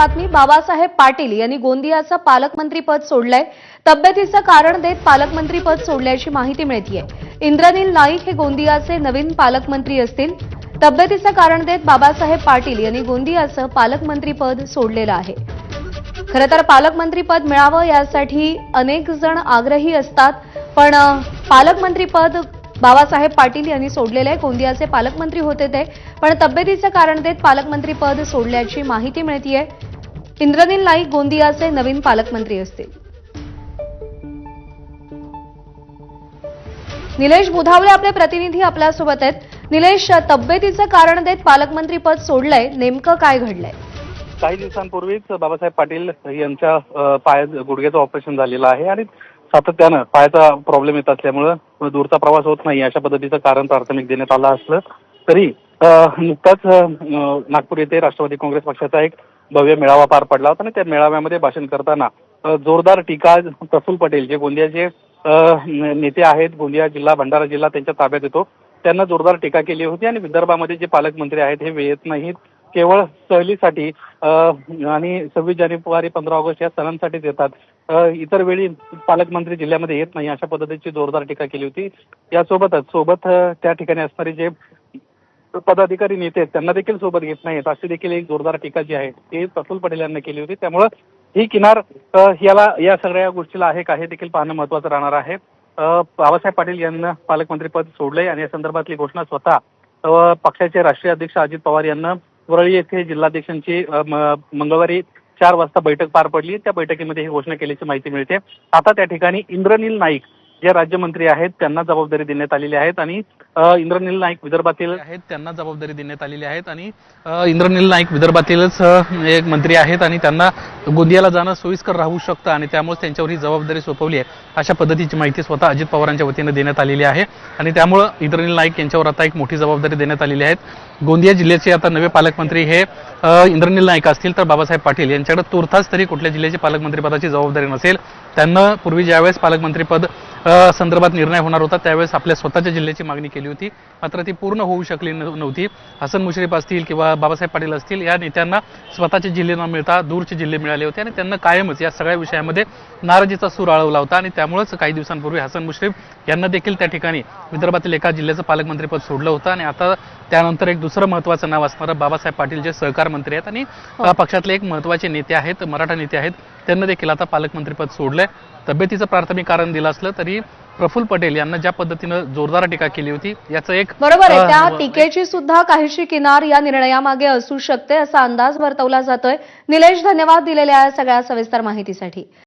बातमी बाबासाहेब पाटील यांनी गोंदियाचं पालकमंत्रीपद सोडलंय. तब्येतीचं कारण देत पालकमंत्रीपद सोडल्याची माहिती मिळतीये. इंद्रनील नाईक हे गोंदियाचे नवीन पालकमंत्री असतील. तब्येतीचं कारण देत बाबासाहेब पाटील यांनी गोंदियाचं पालकमंत्रीपद सोडलेलं आहे. खरं तर पालकमंत्रीपद मिळावं यासाठी अनेक जण आग्रही असतात पण पालकमंत्रीपद बाबासाहेब पाटील यांनी सोडलेलं आहे गोंदियाचे पालकमंत्री होते ते पण तब्येतीचं कारण देत पालकमंत्रीपद सोडल्याची माहिती मिळतीये. इंद्रनील नाईक गोंदियाचे नवीन पालकमंत्री असतील. निलेश बुधावळे आपले प्रतिनिधी आपल्यासोबत आहेत. निलेश तब्येतीचं कारण देत पालकमंत्रीपद सोडलंय. नेमकं काय घडलंय? काही दिवसांपूर्वीच बाबासाहेब पाटील यांच्या पाय पायात गुडघ्याचं ऑपरेशन झालेलं आहे आणि सातत्यानं पायाचा प्रॉब्लेम येत असल्यामुळं दूरचा प्रवास होत नाही अशा पद्धतीचं कारण प्राथमिक देण्यात आलं असलं तरी नुकताच नागपूर येथे राष्ट्रवादी काँग्रेस पक्षाचा एक भव्य मेळावा पार पडला होता आणि त्या मेळाव्यामध्ये भाषण करताना जोरदार टीका प्रफुल्ल पटेल जे गोंदियाचे नेते आहेत गोंदिया जिल्हा भंडारा जिल्हा त्यांच्या ताब्यात येतो त्यांना जोरदार टीका केली होती आणि विदर्भामध्ये जे पालकमंत्री आहेत हे येत नाहीत केवळ सहलीसाठी आणि सव्वीस जानेवारी पंधरा ऑगस्ट या सणांसाठीच येतात इतर वेळी पालकमंत्री जिल्ह्यामध्ये येत नाही अशा पद्धतीची जोरदार टीका केली होती. यासोबतच सोबत त्या ठिकाणी असणारे जे पदाधिकारी नेते आहेत त्यांना देखील सोबत घेत नाहीत. अशी देखील एक जोरदार टीका जी आहे ती प्रफुल पटेल यांनी केली होती. त्यामुळं ही किनार याला या सगळ्या गोष्टीला आहे का हे देखील पाहणं महत्वाचं राहणार आहे. बाबासाहेब पाटील यांना पालकमंत्रीपद सोडलंय आणि या संदर्भातली घोषणा स्वतः पक्षाचे राष्ट्रीय अध्यक्ष अजित पवार यांना वरळी येथे जिल्हाध्यक्षांची मंगळवारी चार वाजता बैठक पार पडली. त्या बैठकीमध्ये ही घोषणा केल्याची माहिती मिळते. आता त्या ठिकाणी इंद्रनील नाईक जे राज्यमंत्री आहेत त्यांना जबाबदारी देण्यात आलेली आहेत आणि इंद्रनील नाईक विदर्भातील आहेत त्यांना जबाबदारी देण्यात आलेली आहेत आणि इंद्रनील नाईक विदर्भातीलच एक मंत्री आहेत आणि त्यांना गोंदियाला जाणं सोयीस्कर राहू शकतं आणि त्यामुळे त्यांच्यावर ही जबाबदारी सोपवली आहे. अशा पद्धतीची माहिती स्वतः अजित पवारांच्या वतीनं देण्यात आलेली आहे आणि त्यामुळं इंद्रनील नाईक यांच्यावर आता एक मोठी जबाबदारी देण्यात आलेली आहे. गोंदिया जिल्ह्याचे आता नवे पालकमंत्री हे इंद्रनील नाईक असतील तर बाबासाहेब पाटील यांच्याकडे तुर्तास तरी कुठल्या जिल्ह्याचे पालकमंत्रीपदाची जबाबदारी नसेल. त्यांना पूर्वी ज्यावेळेस पालकमंत्रीपद संदर्भात निर्णय होणार होता. त्यावेळेस आपल्या स्वतःच्या जिल्ह्याची मागणी केली होती. मात्र ती पूर्ण होऊ शकली नव्हती. हसन मुश्रीफ असतील किंवा बाबासाहेब पाटील असतील या नेत्यांना स्वतःचे जिल्हे न मिळता दूरचे जिल्हे मिळाले होते आणि त्यांना कायमच या सगळ्या विषयामध्ये नाराजीचा सूर आळवला होता आणि त्यामुळेच काही दिवसांपूर्वी हसन मुश्रीफ यांना देखील त्या ठिकाणी विदर्भातील एका जिल्ह्याचं पालकमंत्रीपद सोडलं होतं. आणि आता त्यानंतर एक दुसरं महत्त्वाचं नाव असणारं बाबासाहेब पाटील जे सहकार मंत्री आहेत आणि अ, पक्षातले एक महत्त्वाचे नेते आहेत मराठा नेते आहेत त्यांना देखील आता पालकमंत्रीपद सोडलंय. तब्येतीचं प्राथमिक कारण दिलं असलं तरी प्रफुल्ल पटेल यांना ज्या पद्धतीनं जोरदार टीका केली होती याचं एक बरोबर आहे. त्या टीकेची सुद्धा काहीशी किनार या निर्णयामागे असू शकते असा अंदाज वर्तवला जातोय. निलेश धन्यवाद दिलेल्या सगळ्या सविस्तर माहितीसाठी.